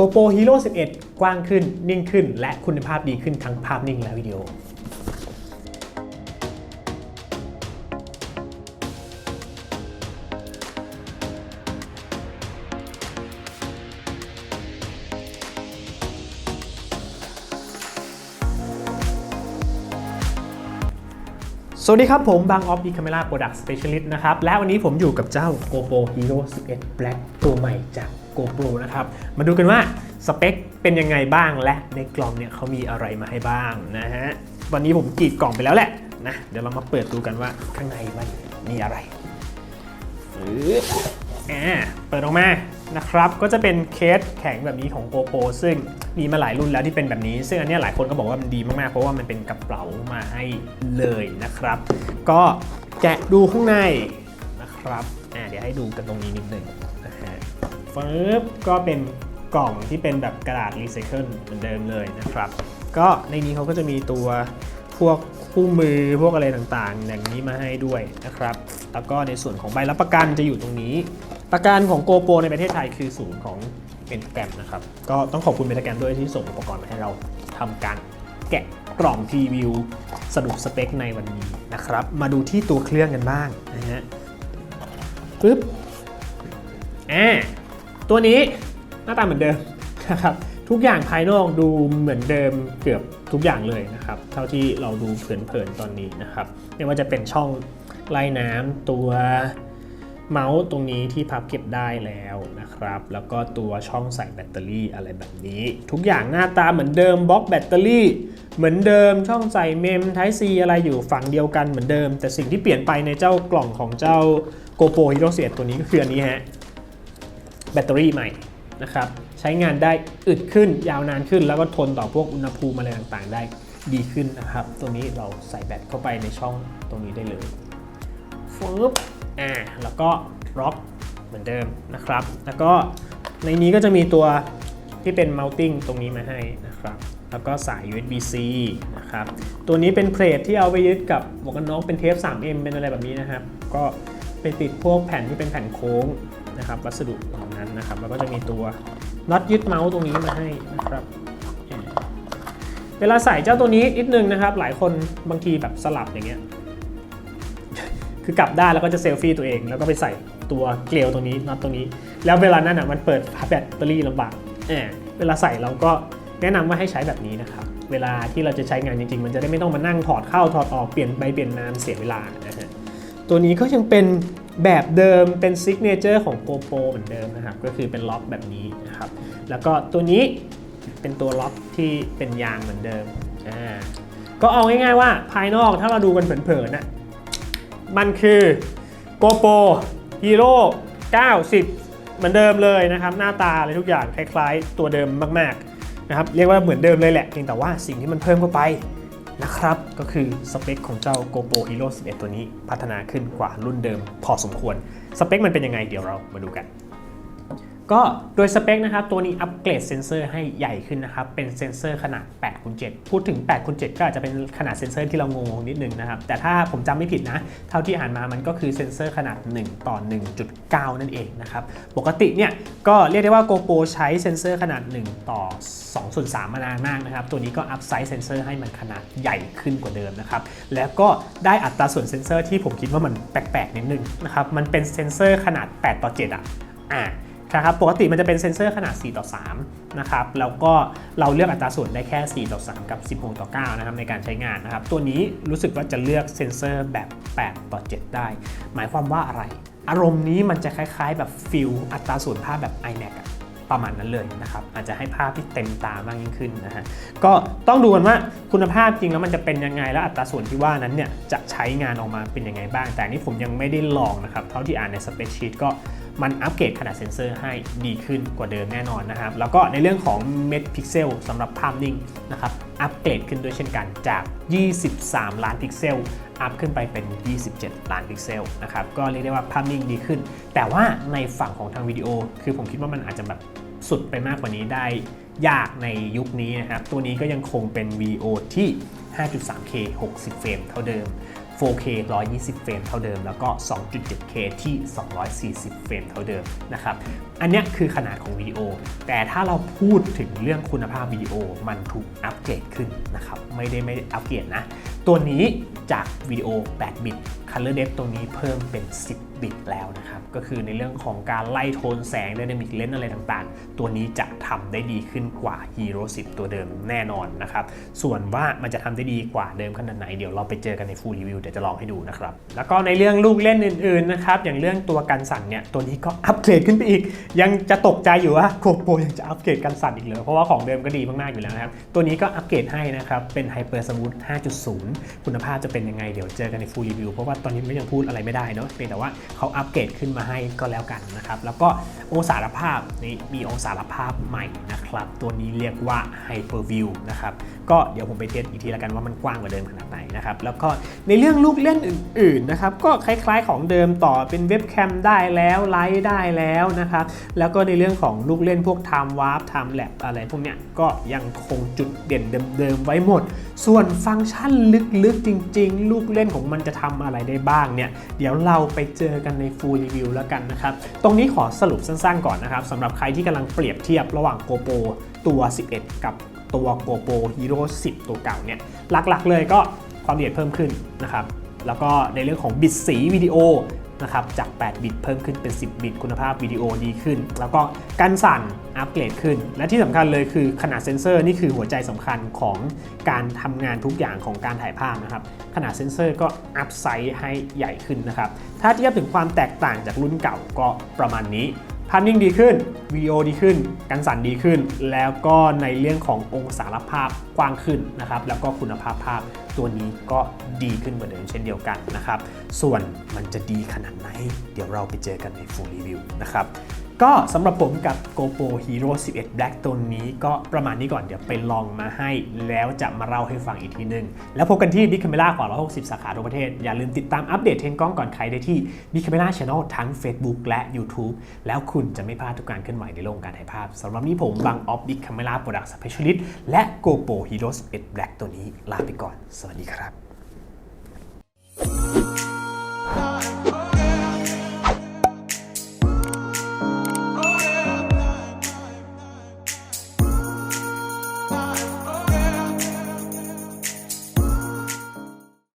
GoPro Hero 11 กว้างขึ้นนิ่งขึ้น และคุณภาพดีขึ้นทั้งภาพนิ่งและวิดีโอ สวัสดีครับ ผมบางออฟดีคาเม r าโปรดักต์สเปเชียลิสต์นะครับ และวันนี้ผมอยู่กับเจ้า GoPro Hero 11 Black ตัวใหม่จาก GoPro นะครับ มาดูกันว่าสเปคเป็นยังไงบ้างและในกล่องเนี่ยเขามีอะไรมาให้บ้างนะฮะ วันนี้ผมกรีดกล่องไปแล้วแหละนะ เดี๋ยวเรามาเปิดดูกันว่าข้างในมันมีอะไรอ่าเปิดออกมา นะครับก็จะเป็นเคสแข็งแบบนี้ของ GoPro ซึ่งมีมาหลายรุ่นแล้วที่เป็นแบบนี้ ซึ่งอันนี้หลายคนก็บอกว่ามันดีมากๆ เพราะว่ามันเป็นกระเป๋ามาให้เลยนะครับ ก็แกะดูข้างในนะครับอ่าเดี๋ยวให้ดูกันตรงนี้นิดหนึ่งนะฮะฟิบก็เป็นกล่องที่เป็นแบบกระดาษรีไซเคิลเหมือนเดิมเลยนะครับ ก็ในนี้เขาก็จะมีตัวพวกคู่มือพวกอะไรต่างๆ อย่างนี้มาให้ด้วยนะครับ แล้วก็ในส่วนของใบรับประกันจะอยู่ตรงนี้ ประกันของ GoPro ในประเทศไทยคือศูนย์ของเ e นแกรมนะครับ ก็ต้องขอบคุณเ e นแกรมด้วยที่ส่งอุปกรณ์มาให้เราทำการแกะกล่องพรีวิวสรุปสเปคในวันนี้นะครับ มาดูที่ตัวเครื่องกันบ้างนะฮะปึ๊บอ่าตัวนี้หน้าตาเหมือนเดิมนะครับทุกอย่างภายนอกดูเหมือนเดิมเกือบทุกอย่างเลยนะครับ เท่าที่เราดูเผินๆตอนนี้นะครับไม่ว่าจะเป็นช่องไล่น้ำตัว เมาส์ตรงนี้ที่พับเก็บได้แล้วนะครับ แล้วก็ตัวช่องใส่แบตเตอรี่อะไรแบบนี้ ทุกอย่างหน้าตาเหมือนเดิมบล็อกแบตเตอรี่ เหมือนเดิมช่องใส่เมม Type C อะไรอยู่ฝั่งเดียวกันเหมือนเดิม แต่สิ่งที่เปลี่ยนไปในเจ้ากล่องของเจ้า GoPro Hero 11ตัวนี้ก็คืออันนี้ฮะแบตเตอรี่ใหม่นะครับใช้งานได้อึดขึ้นยาวนานขึ้น แล้วก็ทนต่อพวกอุณหภูมิอะไรต่างๆ ได้ดีขึ้นนะครับ ตัวนี้เราใส่แบตเข้าไปในช่องตรงนี้ได้เลยฟึบ อ่าแล้วก็ล็อกเหมือนเดิมนะครับ แล้วก็ในนี้ก็จะมีตัวที่เป็น mounting ตรงนี้มาให้นะครับ แล้วก็สาย USB-C นะครับ ตัวนี้เป็นเพลทที่เอาไปยึดกับหมวกกันน็อกเป็นเทป 3M เป็นอะไรแบบนี้นะครับ ก็ไปติดพวกแผ่นที่เป็นแผ่นโค้งนะครับวัสดุเหล่านั้นนะครับ แล้วก็จะมีตัวน็อตยึดเมาส์ตรงนี้มาให้นะครับ เวลาใส่เจ้าตัวนี้นิดนึงนะครับ หลายคนบางทีแบบสลับอย่างเงี้ย คือกลับด้านแล้วก็จะเซลฟี่ตัวเอง แล้วก็ไปใส่ตัวเกลียวตรงนี้น็อตตรงนี้ แล้วเวลานั้นอะมันเปิดแบตเตอรี่ลำบากเออเวลาใส่เราก็แนะนำว่าให้ใช้แบบนี้นะครับ เวลาที่เราจะใช้งานจริงๆ มันจะได้ไม่ต้องมานั่งถอดเข้าถอดออกเปลี่ยนไปเปลี่ยนมานเสียเวลานะฮะตัวนี้ก็ยังเป็นแบบเดิมเป็นซิกเนเจอร์ของ GoPro เหมือนเดิมนะครับ ก็คือเป็นล็อกแบบนี้นะครับ แล้วก็ตัวนี้เป็นตัวล็อกที่เป็นยางเหมือนเดิมอ่าก็เอาง่ายๆว่าภายนอกถ้าเราดูกันเผินๆน่ะ มันคือ GoPro Hero 90 เหมือนเดิมเลยนะครับ หน้าตาอะไรทุกอย่างคล้ายๆ ตัวเดิมมากๆนะครับเรียกว่าเหมือนเดิมเลยแหละเพียงแต่ว่าสิ่งที่มันเพิ่มเข้าไปนะครับ ก็คือสเปคของเจ้า GoPro Hero 11 ตัวนี้พัฒนาขึ้นกว่ารุ่นเดิมพอสมควร สเปคมันเป็นยังไงเดี๋ยวเรามาดูกัน ก็โดยสเปคนะครับตัวนี้อัปเกรดเซนเซอร์ให้ใหญ่ขึ้นนะครับ เป็นเซนเซอร์ขนาด8คูณ7พูดถึง8คูณ7ก็อาจจะเป็นขนาดเซนเซอร์ที่เรางงนิดนึงนะครับ แต่ถ้าผมจำไม่ผิดนะ เท่าที่อ่านมามันก็คือเซนเซอร์ขนาด 1 ต่อ 1.9 นั่นเองนะครับ ปกติเนี่ยก็เรียกได้ว่า GoPro ใช้เซนเซอร์ขนาด 1 ต่อ2ส่วน3มานานมากนะครับ ตัวนี้ก็อัพไซส์เซนเซอร์ให้มันขนาดใหญ่ขึ้นกว่าเดิมนะครับ แล้วก็ได้อัตราส่วนเซนเซอร์ที่ผมคิดว่ามันแปลกๆนิดนึงนะครับ มันเป็นเซนเซอร์ขนาด 8 ต่อ 7 อะ อ่า นะครับปกติมันจะเป็นเซ็นเซอร์ขนาด 4 ต่อ 3 นะครับ แล้วก็เราเลือกอัตราส่วนได้แค่ 4 ต่อ 3 กับ 16 ต่อ 9 นะครับในการใช้งานนะครับ ตัวนี้รู้สึกว่าจะเลือกเซ็นเซอร์แบบ 8 ต่อ 7 ได้ หมายความว่าอะไร อารมณ์นี้มันจะคล้ายๆแบบฟิลอัตราส่วนภาพแบบ iMac อะประมาณนั้นเลยนะครับ อาจจะให้ภาพที่เต็มตามากยิ่งขึ้นนะฮะก็ต้องดูกันว่าคุณภาพจริงแล้วมันจะเป็นยังไง และอัตราส่วนที่ว่านั้นเนี่ยจะใช้งานออกมาเป็นยังไงบ้าง แต่นี่ผมยังไม่ได้ลองนะครับ เท่าที่อ่านในสเปซชีตก็ มันอัปเกรดขนาดเซนเซอร์ให้ดีขึ้นกว่าเดิมแน่นอนนะครับ แล้วก็ในเรื่องของเม็ดพิกเซลสำหรับภาพนิ่งนะครับอัปเกรดขึ้นด้วยเช่นกันจาก 23 ล้านพิกเซลอัพขึ้นไปเป็น 27 ล้านพิกเซลนะครับก็เรียกได้ว่าภาพนิ่งดีขึ้น แต่ว่าในฝั่งของทางวิดีโอ คือผมคิดว่ามันอาจจะแบบสุดไปมากกว่านี้ได้ยากในยุคนี้นะครับ ตัวนี้ก็ยังคงเป็น VO ที่ 5.3K 60 เฟรมเท่าเดิม 4K 120 เฟรมเท่าเดิม แล้วก็ 2.7K ที่ 240 เฟรมเท่าเดิมนะครับ อันนี้คือขนาดของวิดีโอ แต่ถ้าเราพูดถึงเรื่องคุณภาพวิดีโอมันถูกอัปเกรดขึ้นนะครับ ไม่ได้ไม่อัปเกรดนะ ตัวนี้จากวิดีโอ 8 บิต Color Depth ตรงนี้เพิ่มเป็น 10 บิตแล้วนะครับ ก็คือในเรื่องของการไล่โทนแสง Dynamic Lens อะไรต่างๆ ตัวนี้จะทำได้ดีขึ้นกว่า Hero 10 ตัวเดิมแน่นอนนะครับ ส่วนว่ามันจะทำได้ดีกว่าเดิมขนาดไหน เดี๋ยวเราไปเจอกันใน Full Review เดี๋ยวจะลองให้ดูนะครับ แล้วก็ในเรื่องลูกเล่นอื่นๆนะครับ อย่างเรื่องตัวกันสั่นเนี่ย ตัวนี้ก็อัปเกรดขึ้นไปอีกยังจะตกใจอยู่ว่าโ o โปยังจะอัปเกรดกันสั่นอีกเลยเพราะว่าของเดิมก็ดีมากๆอยู่แล้วนะครับ ตัวนี้ก็อัปเกรดให้นะครับ เป็น Hyper Smooth 5.0 คุณภาพจะเป็นยังไงเดี๋ยวเจอกันใน Full Review เพราะว่าตอนนี้ไม่ยังพูดอะไรไม่ได้เนาะเพียงแต่ว่าเขาอัปเกรดขึ้นมาให้ก็แล้วกันนะครับแล้วก็องศาภาพนี่มีองศาภาพใหม่นะครับตัวนี้เรียกว่า Hyper View นะครับก็เดี๋ยวผมไปเทสอีกทีแล้วกันว่ามันกว้างกว่าเดิมขนาดไหนนะครับแล้วก็ในเรื่องลูกเล่นอื่นๆนะครับก็คล้ายๆของเดิมต่อเป็นเว็บแคมได้แล้วไลฟ์ได้แล้วนะครับแล้วก็ในเรื่องของลูกเล่นพวก Time Warp Time Lap อะไรพวกเนี้ยก็ยังคงจุดเด่นเดิมๆไว้หมด ส่วนฟังก์ชันลึกๆจริง ๆ ลูกเล่นของมันจะทำอะไรได้บ้างเนี่ยเดี๋ยวเราไปเจอกันใน Full Review แล้วกันนะครับ ตรงนี้ขอสรุปสั้นๆก่อนนะครับสำหรับใครที่กำลังเปรียบเทียบระหว่าง GoPro ตัว 11 กับตัว GoPro Hero 10 ตัวเก่าเนี่ยหลักๆเลยก็ความละเอียดเพิ่มขึ้นนะครับแล้วก็ในเรื่องของบิตสีวิดีโอ นะครับจาก 8 บิตเพิ่มขึ้นเป็น 10 บิต คุณภาพวิดีโอดีขึ้น แล้วก็การสั่นอัปเกรดขึ้น และที่สำคัญเลยคือขนาดเซ็นเซอร์นี่คือหัวใจสำคัญของการทำงานทุกอย่างของการถ่ายภาพนะครับ ขนาดเซ็นเซอร์ก็อัพไซส์ให้ใหญ่ขึ้นนะครับ ถ้าเทียบถึงความแตกต่างจากรุ่นเก่าก็ประมาณนี้ ภาพนิ่งดีขึ้นวิดีโอดีขึ้น กันสั่นดีขึ้น แล้วก็ในเรื่องขององศาภาพกว้างขึ้นนะครับ แล้วก็คุณภาพภาพตัวนี้ก็ดีขึ้นเหมือนเดิมเช่นเดียวกันนะครับ ส่วนมันจะดีขนาดไหน เดี๋ยวเราไปเจอกันในฟูลรีวิวนะครับ ก็สำหรับผมกับ GoPro Hero 11 Black ตัวนี้ก็ประมาณนี้ก่อนเดี๋ยวไปลองมาให้แล้วจะมาเล่าให้ฟังอีกทีหนึง แล้วพบกันที่ Big Camera กว่า 160 สาขาทั่วประเทศ อย่าลืมติดตามอัปเดตเทรนกล้องก่อนใครได้ที่ Big Camera Channel ทั้ง Facebook และ YouTube แล้วคุณจะไม่พลาดทุกการเคลื่อนไหวในโลกการถ่ายภาพสำหรับนี้ผมบังออฟ Big Camera Product Specialist และ GoPro Hero 11 Black ตัวนี้ลาไปก่อน สวัสดีครับ